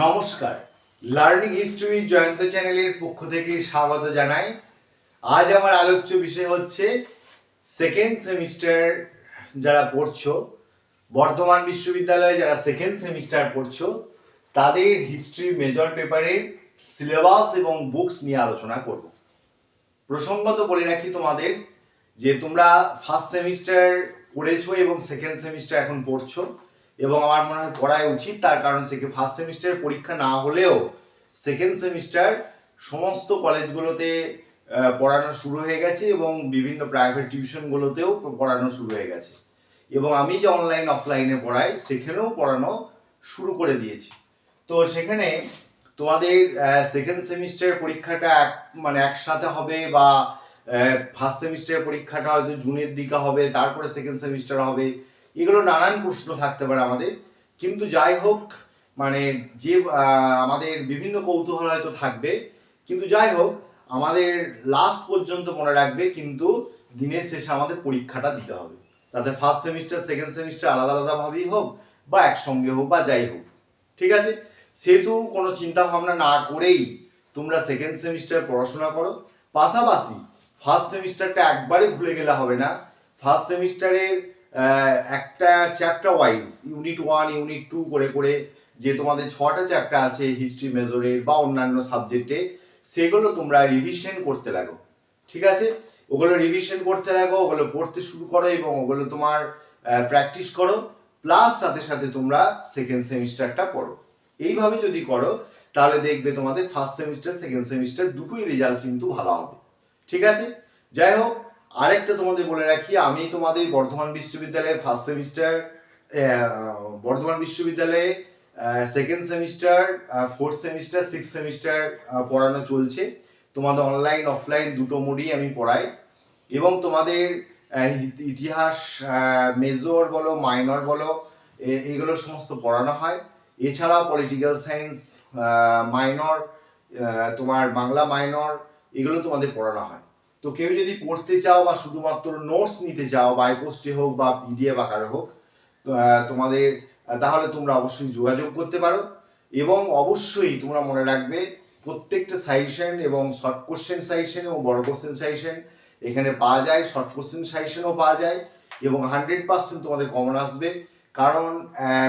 নমস্কার। Learning history Jayanta চ্যানেলের পক্ষ থেকে স্বাগত জানাই। আজ আমার আলোচ্য বিষয় হচ্ছে সেকেন্ড সেমিস্টার যারা পড়ছো, বর্ধমান বিশ্ববিদ্যালয়ে যারা সেকেন্ড সেমিস্টার পড়ছো, তাদের হিস্ট্রি মেজর পেপারের সিলেবাস এবং বুকস নিয়ে আলোচনা করব। প্রসঙ্গত বলে রাখি তোমাদের যে তোমরা ফার্স্ট সেমিস্টার পড়েছো এবং সেকেন্ড সেমিস্টার এখন পড়ছো এবং আমার মনে হয় পড়াই উচিত। তার কারণ সে ফার্স্ট সেমিস্টার পরীক্ষা না হলেও সেকেন্ড সেমিস্টার সমস্ত কলেজগুলোতে পড়ানো শুরু হয়ে গেছে এবং বিভিন্ন প্রাইভেট টিউশনগুলোতেও পড়ানো শুরু হয়ে গেছে। এবং আমি যে অনলাইন অফলাইনে পড়াই, সেখানেও পড়ানো শুরু করে দিয়েছি। তো সেখানে তোমাদের সেকেন্ড সেমিস্টার পরীক্ষাটা এক মানে একসাথে হবে বা ফার্স্ট সেমিস্টারের পরীক্ষাটা হয়তো জুনের দিকে হবে, তারপরে সেকেন্ড সেমিস্টার হবে। এগুলো নানান প্রশ্ন থাকতে পারে আমাদের। কিন্তু যাই হোক মানে যে আমাদের বিভিন্ন কৌতূহল হয়তো থাকবে। কিন্তু যাই হোক, আমাদের লাস্ট পর্যন্ত মনে রাখবে, কিন্তু দিনের শেষে আমাদের পরীক্ষাটা দিতে হবে। তাতে ফার্স্ট সেমিস্টার সেকেন্ড সেমিস্টার আলাদা আলাদাভাবেই হোক, বা একসঙ্গে হোক, বা যাই হোক। ঠিক আছে? সেহেতু কোনো চিন্তা ভাবনা না করেই তোমরা সেকেন্ড সেমিস্টার পড়াশোনা করো। পাশাপাশি ফার্স্ট সেমিস্টারটা একবারে ভুলে গেলে হবে না। ফার্স্ট সেমিস্টারের একটা chapter wise unit one unit two করে করে যে তোমাদের ছটা চ্যাপ্টার আছে হিস্ট্রি মেজরের বা অন্যান্য সাবজেক্টে সেগুলো তোমরা রিভিশন করতে লাগো। ঠিক আছে? ওগুলো রিভিশন করতে লাগো, ওগুলো পড়তে শুরু করো এবং ওগুলো তোমার প্র্যাকটিস করো প্লাস সাথে সাথে তোমরা সেকেন্ড সেমিস্টারটা পড়ো। এইভাবে যদি করো, তাহলে দেখবে তোমাদের ফার্স্ট সেমিস্টার সেকেন্ড সেমিস্টার দুটোই রেজাল্ট কিন্তু ভালো হবে। ঠিক আছে? যাই হোক আরেকটা তোমাদের বলে রাখি, আমি তোমাদের বর্ধমান বিশ্ববিদ্যালয়ে ফার্স্ট সেমিস্টার বর্ধমান বিশ্ববিদ্যালয়ে second semester fourth semester six semester পড়ানো চলছে। তোমাদের অনলাইন অফলাইন দুটো মোডই আমি পড়াই। এবং তোমাদের ইতিহাস মেজর বলো মাইনর বলো এগুলো সমস্ত পড়ানো হয়। এছাড়াও পলিটিক্যাল সায়েন্স মাইনর তোমার বাংলা মাইনর এগুলো তোমাদের পড়ানো হয়। তো কেউ যদি পড়তে চাও বা শুধুমাত্র নোটস নিতে চাও বাই পোস্টে হোক বা পিডিএফ আকারে হোক তোমাদের তাহলে তোমরা অবশ্যই যোগাযোগ করতে পারো। এবং অবশ্যই তোমরা মনে রাখবে, প্রত্যেকটা সাজেশন এবং শর্ট কোশ্চেন সাজেশন এবং বড় কোশ্চেন সাজেশন এখানে পাওয়া যায় শর্ট কোশ্চেন সাজেশনও পাওয়া যায় এবং হান্ড্রেড পার্সেন্ট তোমাদের কমন আসবে। কারণ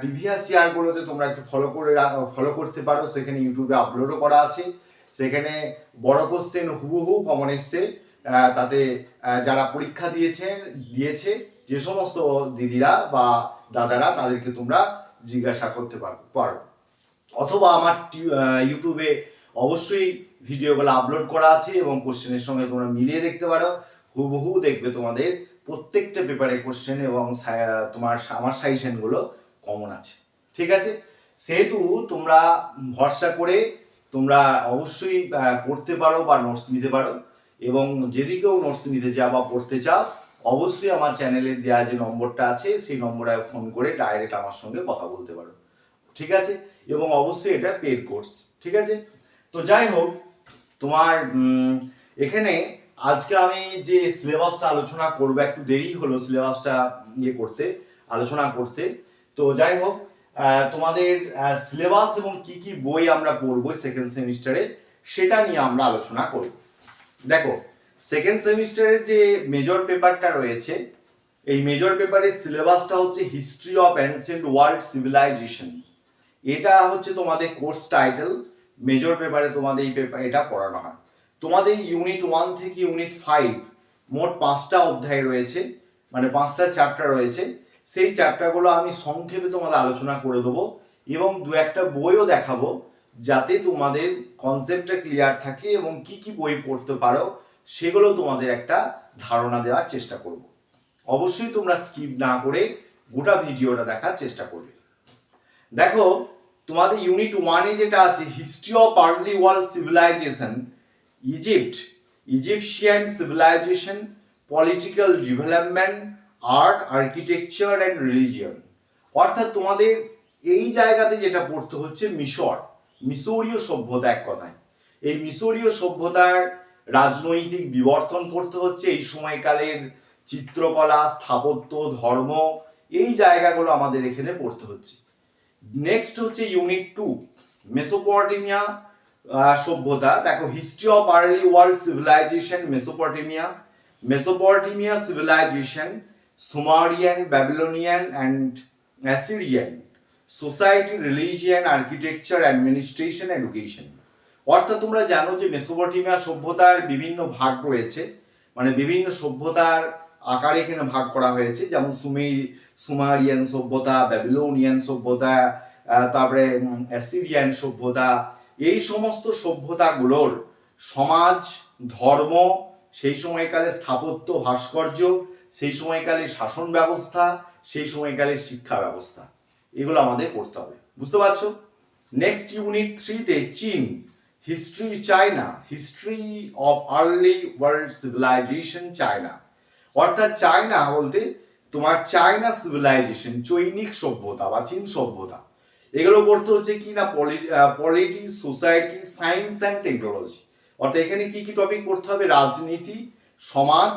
প্রিভিয়াস ইয়ারগুলোতে তোমরা একটু ফলো করে ফলো করতে পারো। সেখানে ইউটিউবে আপলোডও করা আছে। সেখানে বড় কোশ্চেন হুবহু কমন এসছে। তাতে যারা পরীক্ষা দিয়েছে দিয়েছে, যে সমস্ত দিদিরা বা দাদারা, তাদেরকে তোমরা জিজ্ঞাসা করতে পারো অথবা আমার ইউটিউবে অবশ্যই ভিডিওগুলো আপলোড করা আছে এবং কোশ্চেনের সঙ্গে তোমরা মিলিয়ে দেখতে পারো। হুবহু দেখবে তোমাদের প্রত্যেকটা পেপারে কোশ্চেন এবং তোমার আমার সাজেশনগুলো কমন আছে। ঠিক আছে? সেহেতু তোমরা ভরসা করে তোমরা অবশ্যই পড়তে পারো বা নোটস নিতে পারো। এবং যদি কেউ নোটস নিতে চাও বা পড়তে চাও, অবশ্যই আমার চ্যানেলে দেওয়া যে নম্বরটা আছে, সেই নম্বরে ফোন করে ডাইরেক্ট আমার সঙ্গে কথা বলতে পারো। ঠিক আছে? এবং অবশ্যই এটা পেড কোর্স ঠিক আছে? তো যাই হোক, তোমার এখানে আজকে আমি যে সিলেবাসটা আলোচনা করব, একটু দেরি হলো সিলেবাসটা ইয়ে করতে, আলোচনা করতে। তো যাই হোক তোমাদের সিলেবাস এবং কি কি বই আমরা পড়ব সেকেন্ড সেমিস্টারে সেটা নিয়ে আমরা আলোচনা করব দেখো সেকেন্ড সেমিস্টারের যে মেজর পেপারটা রয়েছে, এই মেজর পেপারের সিলেবাসটা হচ্ছে history of ancient world civilization এটা হচ্ছে তোমাদের কোর্স টাইটেল মেজর পেপারে তোমাদের এই পেপার এটা পড়ানো হয়। তোমাদের ইউনিট ওয়ান থেকে ইউনিট ফাইভ মোট পাঁচটা অধ্যায় রয়েছে মানে পাঁচটা চ্যাপ্টার রয়েছে। সেই চ্যাপ্টারগুলো আমি সংক্ষেপে তোমাদের আলোচনা করে দেবো এবং দু একটা বইও দেখাবো। যাতে তোমাদের কনসেপ্টটা ক্লিয়ার থাকে এবং কি কি বই পড়তে পারো, সেগুলো তোমাদের একটা ধারণা দেওয়ার চেষ্টা করব। অবশ্যই তোমরা স্কিপ না করে গোটা ভিডিওটা দেখার চেষ্টা করবে। দেখো, তোমাদের ইউনিট ওয়ানে যেটা আছে history of early world civilization Egypt Egyptian civilization political development art architecture and religion অর্থাৎ তোমাদের এই জায়গাতে যেটা পড়তে হচ্ছে মিশর। মিশরীয় সভ্যতা এক কথায়। এই মিশরীয় সভ্যতার রাজনৈতিক বিবর্তন করতে হচ্ছে এই সময়কালের চিত্রকলা, স্থাপত্য, ধর্ম, এই জায়গাগুলো আমাদের এখানে পড়তে হচ্ছে। নেক্সট হচ্ছে ইউনিট টু মেসোপটেমিয়া সভ্যতা। দেখো history of early world civilization Mesopotamia Mesopotamia civilization Sumerian Babylonian and Assyrian society, religion, architecture, administration, education. অর্থাৎ তোমরা জানো যে মেসোপটেমিয়া সভ্যতার বিভিন্ন ভাগ রয়েছে। মানে বিভিন্ন সভ্যতার আকারে এখানে ভাগ করা হয়েছে। যেমন সুমের, সুমারিয়ান সভ্যতা, ব্যাবিলোনিয়ান সভ্যতা তারপরে অ্যাসিরিয়ান সভ্যতা। এই সমস্ত সভ্যতাগুলোর সমাজ, ধর্ম, সেই সময়কালে স্থাপত্য, ভাস্কর্য, সেই সময়কালে শাসন ব্যবস্থা, সেই সময়কালে শিক্ষা ব্যবস্থা। এগুলো আমাদের করতে হবে। বুঝতে পারছ? নেক্সট ইউনিট থ্রিতে চীন history China history of early world civilization China অর্থাৎ চায়না বলতে তোমার চায়না সিভিলাইজেশন চৈনিক সভ্যতা বা চীন সভ্যতা। এগুলো পড়তে হচ্ছে কি না? Polity society science and technology অর্থাৎ এখানে কি কি টপিক পড়তে হবে? রাজনীতি, সমাজ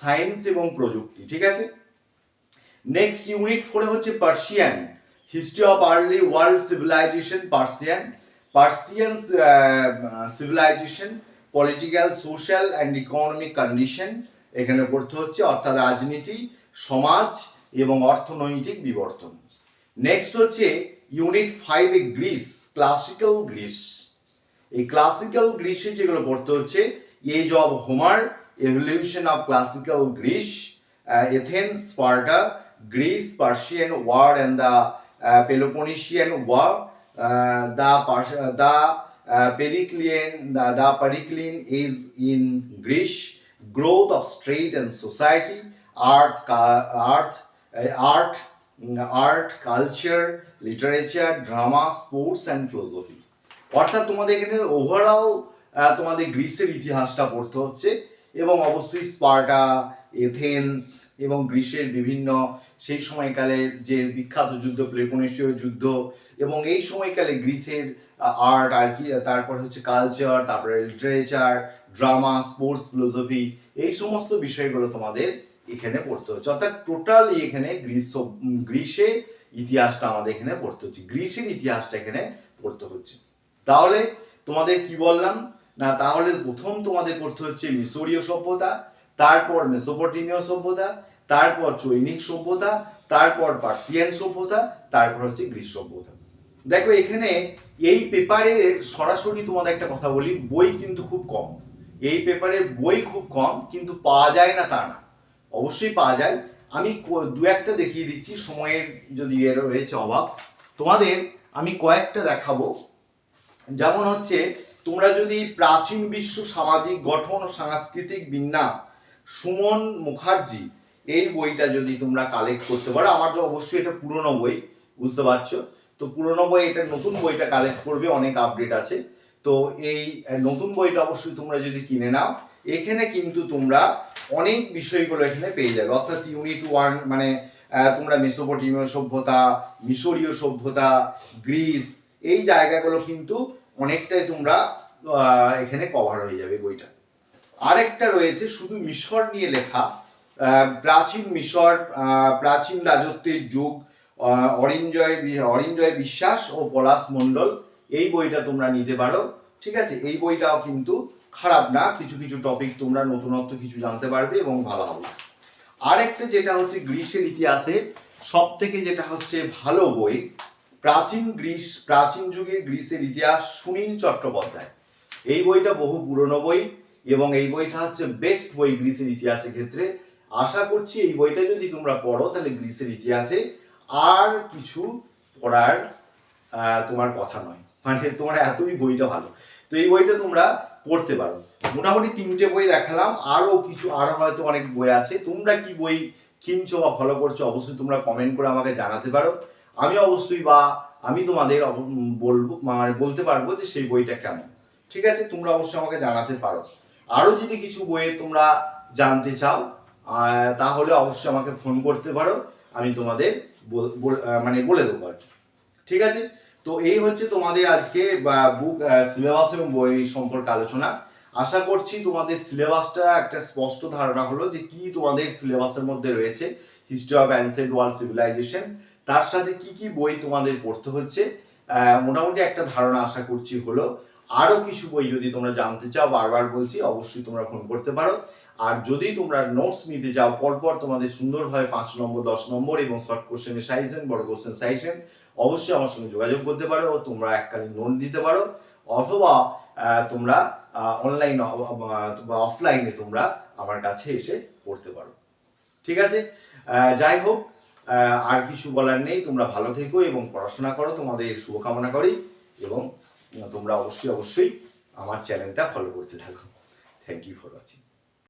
সায়েন্স এবং প্রযুক্তি, ঠিক আছে? নেক্সট ইউনিট ফোরে হচ্ছে Persian history of early world civilization Persian Persian civilization political social and economic condition এখানে পড়তে হচ্ছে, অর্থাৎ রাজনীতি, সমাজ এবং অর্থনৈতিক বিবর্তন। নেক্সট হচ্ছে ইউনিট ফাইভে গ্রিস ক্লাসিক্যাল গ্রিস এই ক্লাসিক্যাল গ্রিসে যেগুলো পড়তে হচ্ছে age of Homer evolution of classical Greece Athens Sparta Greece Persian war and the Peloponnesian war the the Periclean the Periclean is in Greece and society, art, ca- art, uh, art, mm, art, culture, literature, drama, sports and philosophy. অর্থাৎ তোমাদের এখানে overall তোমাদের গ্রিসের ইতিহাসটা পড়তে হচ্ছে এবং অবশ্যই স্পার্টা এথেন্স এবং গ্রিসের বিভিন্ন সেই সময়কালের যে বিখ্যাত যুদ্ধ, প্লেপনেশীয় যুদ্ধ এবং এই সময়কালে গ্রিসের আর্ট আর কি, তারপর হচ্ছে কালচার তারপরে লিটারেচার ড্রামা স্পোর্টস ফিলোসফি এই সমস্ত বিষয়গুলো তোমাদের এখানে পড়তে হচ্ছে। অর্থাৎ টোটালি এখানে গ্রিস, গ্রিসের ইতিহাসটা আমাদের এখানে পড়তে হচ্ছে। গ্রিসের ইতিহাসটা এখানে পড়তে হচ্ছে। তাহলে তোমাদের কি বললাম? না, তাহলে প্রথম তোমাদের পড়তে হচ্ছে মিশরীয় সভ্যতা, তারপর মেসোপটেমীয় সভ্যতা তারপর চৈনিক সভ্যতা, তারপর পার্সিয়ান সভ্যতা, তারপর হচ্ছে গ্রিস সভ্যতা। দেখো, এখানে এই পেপারে সরাসরি তোমাদের একটা কথা বলি, বই কিন্তু খুব কম। এই পেপারের বই খুব কম, কিন্তু পাওয়া যায় না তা না। অবশ্যই পাওয়া যায়। আমি দু একটা দেখিয়ে দিচ্ছি, সময়ের যদি এর রয়েছে অভাব। তোমাদের আমি কয়েকটা দেখাবো। যেমন হচ্ছে, তোমরা যদি প্রাচীন বিশ্ব সামাজিক গঠন ও সাংস্কৃতিক বিন্যাস, সুমন মুখার্জি এই বইটা যদি তোমরা কালেক্ট করতে পারো, আমার তো অবশ্যই এটা পুরনো বই, বুঝতে পারছ? তো পুরনো বই, এটা নতুন বইটা কালেক্ট করবে, অনেক আপডেট আছে। তো এই নতুন বইটা অবশ্যই তোমরা যদি কিনে নাও, এখানে কিন্তু তোমরা অনেক বিষয়গুলো এখানে পেয়ে যাবে। অর্থাৎ ইউনিট ওয়ান মানে তোমরা মেসোপটেমীয় সভ্যতা, মিশরীয় সভ্যতা গ্রিস এই জায়গাগুলো কিন্তু অনেকটাই তোমরা এখানে কভার হয়ে যাবে বইটা। আরেকটা রয়েছে, শুধু মিশর নিয়ে লেখা প্রাচীন মিশর প্রাচীন রাজত্বের যুগ অরিঞ্জয় অরিঞ্জয় বিশ্বাস ও পলাশ মণ্ডল, এই বইটা তোমরা নিতে পারো। ঠিক আছে? এই বইটাও কিন্তু খারাপ না, কিছু কিছু টপিক তোমরা নতুনত্ব কিছু জানতে পারবে এবং ভালো হবে। আরেকটা যেটা হচ্ছে গ্রীসের ইতিহাসে সব থেকে যেটা হচ্ছে ভালো বই, প্রাচীন গ্রীস, প্রাচীন যুগের গ্রীসের ইতিহাস সুনীল চট্টোপাধ্যায়। এই বইটা বহু পুরনো বই এবং এই বইটা হচ্ছে বেস্ট বই গ্রীসের ইতিহাসের ক্ষেত্রে। আশা করছি এই বইটা যদি তোমরা পড়ো, তাহলে গ্রীসের ইতিহাসে আর কিছু পড়ার তোমার কথা নয়। মানে তোমার এতই বইটা ভালো। তো এই বইটা তোমরা পড়তে পারো। মোটামুটি তিনটে বই দেখালাম। আরও কিছু আরও হয়তো অনেক বই আছে। তোমরা কি বই কিনছো বা ফলো করছ, অবশ্যই তোমরা কমেন্ট করে আমাকে জানাতে পারো। আমি অবশ্যই বা আমি তোমাদের বলব মানে বলতে পারব যে সেই বইটা কেমন। ঠিক আছে? তোমরা অবশ্যই আমাকে জানাতে পারো। আরও যদি কিছু বইয়ে তোমরা জানতে চাও তাহলে অবশ্যই আমাকে ফোন করতে পারো। আমি তোমাদের মানে বলে দেবো আর ঠিক আছে? তো এই হচ্ছে তোমাদের আজকে বুক সিলেবাস এবং বই সম্পর্কে আলোচনা। আশা করছি তোমাদের সিলেবাসটা একটা স্পষ্ট ধারণা হলো যে কি তোমাদের সিলেবাসের মধ্যে রয়েছে। History of ancient world civilization তার সাথে কি কি বই তোমাদের পড়তে হচ্ছে। মোটামুটি একটা ধারণা আশা করছি হলো। আরও কিছু বই যদি তোমরা জানতে চাও, বারবার বলছি, অবশ্যই তোমরা ফোন করতে পারো। আর যদি তোমরা নোটস নিতে যাও, পরপর তোমাদের সুন্দরভাবে পাঁচ নম্বর, দশ নম্বর এবং শর্ট কোশ্চেনের সাইজেন বড় কোশ্চেন সাইজেন অবশ্যই আমার সঙ্গে যোগাযোগ করতে পারো, তোমরা এককালীন নোট দিতে পারো, অথবা তোমরা অনলাইন বা অফলাইনে তোমরা আমার কাছে এসে পড়তে পারো। ঠিক আছে? যাই হোক আর কিছু বলার নেই, তোমরা ভালো থেকো এবং পড়াশোনা করো, তোমাদের শুভকামনা করি এবং তোমরা অবশ্যই অবশ্যই আমার চ্যানেলটা ফলো করতে থাকো। Thank you for watching